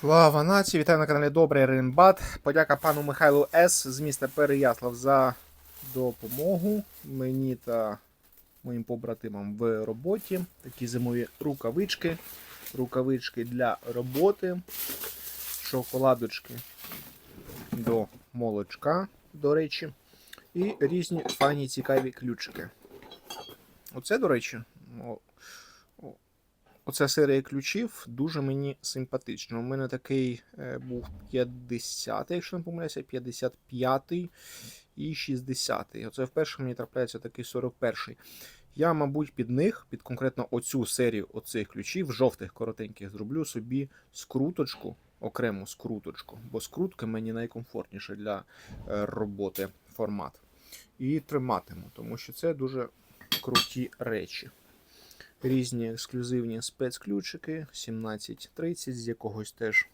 Слава нації! Вітаю на каналі Добрий Римбат. Подяка пану Михайлу С. з міста Переяслав за допомогу мені та моїм побратимам в роботі. Такі зимові рукавички, рукавички для роботи, шоколадочки до молочка, до речі, і різні файні цікаві ключики. Оце, до речі, Оця серія ключів дуже мені симпатична. У мене такий е, був 50, якщо не помиляюся, 55 і 60. Оце вперше мені трапляється такий 41. Я, мабуть, під них, під конкретно оцю серію оцих ключів, жовтих коротеньких, зроблю собі скруточку, окрему скруточку, бо скрутки мені найкомфортніше для е, роботи формат. І триматиму, тому що це дуже круті речі різні ексклюзивні спецключики 1730 з якогось теж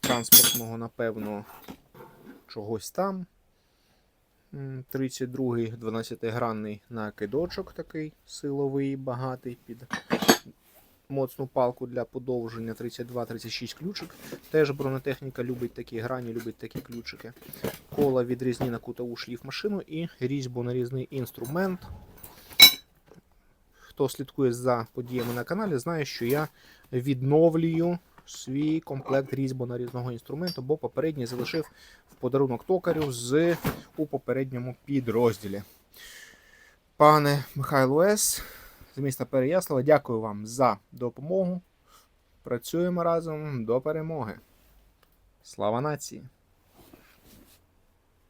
транспортного, напевно, чогось там. 32-й 12-гранний накидочок такий силовий, багатий під моцну палку для подовження 32-36 ключик. Теж бронетехніка любить такі грані, любить такі ключики. Кола відрізні на кутову шліф машину і різьбонарізний інструмент хто слідкує за подіями на каналі, знає, що я відновлюю свій комплект різьбонарізного інструменту, бо попередній залишив в подарунок токарю з у попередньому підрозділі. Пане Михайло С. з міста Переяслава, дякую вам за допомогу. Працюємо разом до перемоги. Слава нації!